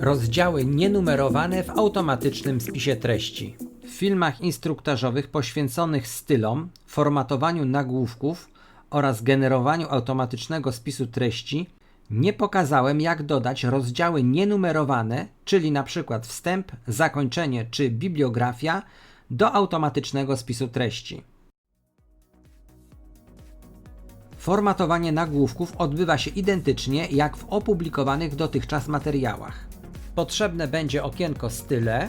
Rozdziały nienumerowane w automatycznym spisie treści. W filmach instruktażowych poświęconych stylom, formatowaniu nagłówków oraz generowaniu automatycznego spisu treści nie pokazałem jak dodać rozdziały nienumerowane, czyli np. wstęp, zakończenie czy bibliografia do automatycznego spisu treści. Formatowanie nagłówków odbywa się identycznie jak w opublikowanych dotychczas materiałach. Potrzebne będzie okienko style,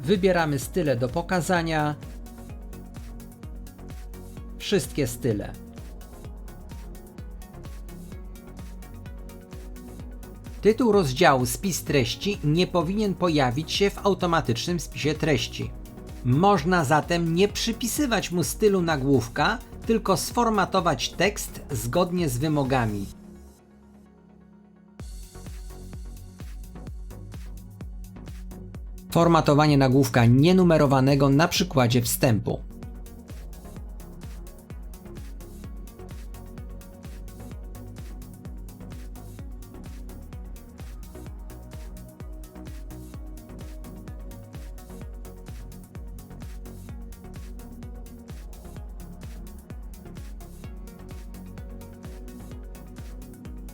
Wybieramy style do pokazania. Wszystkie style. Tytuł rozdziału Spis treści nie powinien pojawić się w automatycznym spisie treści. Można zatem nie przypisywać mu stylu nagłówka, tylko sformatować tekst zgodnie z wymogami. Formatowanie nagłówka nienumerowanego na przykładzie wstępu.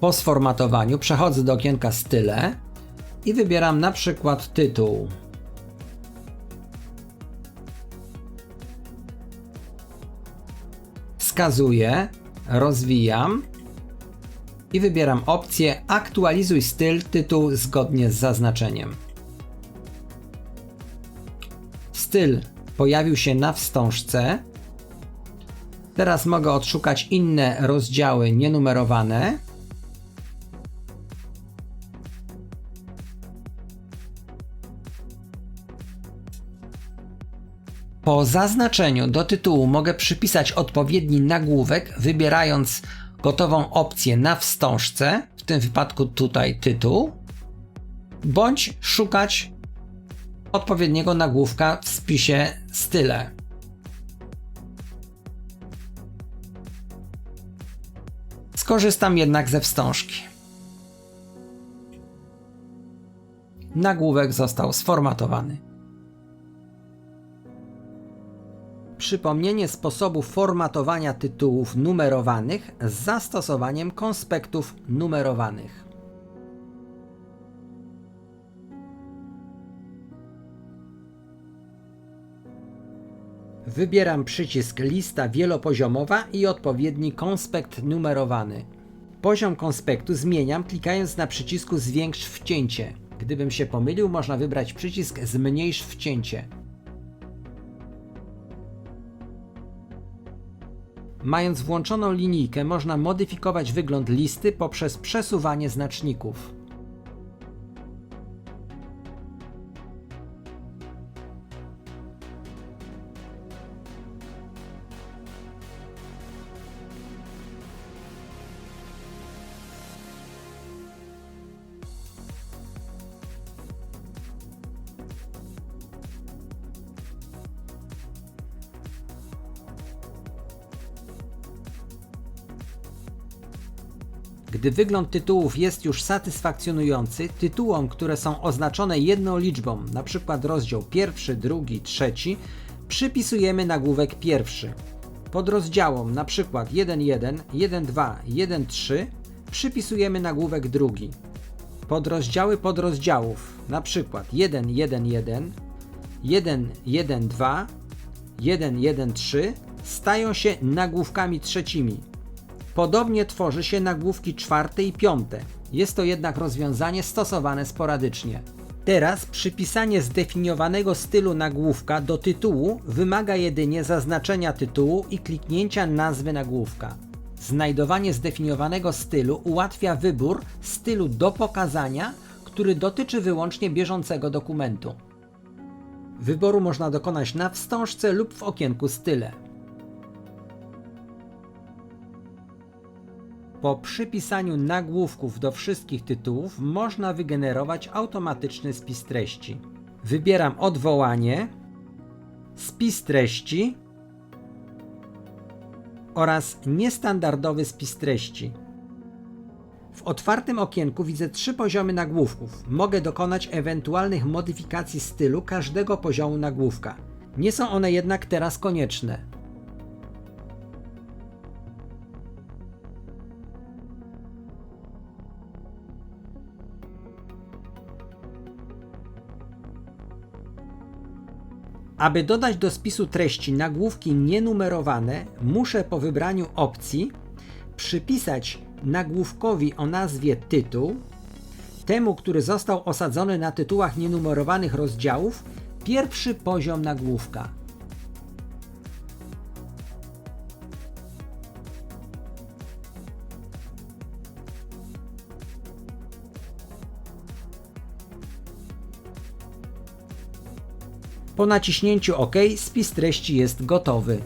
Po sformatowaniu przechodzę do okienka style i wybieram na przykład tytuł. Wskazuję, rozwijam i wybieram opcję Aktualizuj styl tytuł zgodnie z zaznaczeniem. Styl pojawił się na wstążce. Teraz mogę odszukać inne rozdziały nienumerowane. Po zaznaczeniu do tytułu mogę przypisać odpowiedni nagłówek, wybierając gotową opcję na wstążce, w tym wypadku tutaj tytuł, bądź szukać odpowiedniego nagłówka w spisie style. Skorzystam jednak ze wstążki. Nagłówek został sformatowany. Przypomnienie sposobu formatowania tytułów numerowanych z zastosowaniem konspektów numerowanych. Wybieram przycisk lista wielopoziomowa i odpowiedni konspekt numerowany. Poziom konspektu zmieniam klikając na przycisku zwiększ wcięcie. Gdybym się pomylił, można wybrać przycisk zmniejsz wcięcie. Mając włączoną linijkę, można modyfikować wygląd listy poprzez przesuwanie znaczników. Gdy wygląd tytułów jest już satysfakcjonujący, tytułom, które są oznaczone jedną liczbą, np. rozdział pierwszy, drugi, trzeci, przypisujemy nagłówek pierwszy. Podrozdziałom np. 1.1, 1.2, 1.3 przypisujemy nagłówek drugi. Podrozdziały podrozdziałów np. 1.1.1, 1.1.2, 1.1.3 stają się nagłówkami trzecimi. Podobnie tworzy się nagłówki czwarte i piąte. Jest to jednak rozwiązanie stosowane sporadycznie. Teraz przypisanie zdefiniowanego stylu nagłówka do tytułu wymaga jedynie zaznaczenia tytułu i kliknięcia nazwy nagłówka. Znajdowanie zdefiniowanego stylu ułatwia wybór stylu do pokazania, który dotyczy wyłącznie bieżącego dokumentu. Wyboru można dokonać na wstążce lub w okienku style. Po przypisaniu nagłówków do wszystkich tytułów można wygenerować automatyczny spis treści. Wybieram odwołanie, spis treści oraz niestandardowy spis treści. W otwartym okienku widzę trzy poziomy nagłówków. Mogę dokonać ewentualnych modyfikacji stylu każdego poziomu nagłówka. Nie są one jednak teraz konieczne. Aby dodać do spisu treści nagłówki nienumerowane, muszę po wybraniu opcji przypisać nagłówkowi o nazwie tytuł, temu, który został osadzony na tytułach nienumerowanych rozdziałów, pierwszy poziom nagłówka. Po naciśnięciu OK spis treści jest gotowy.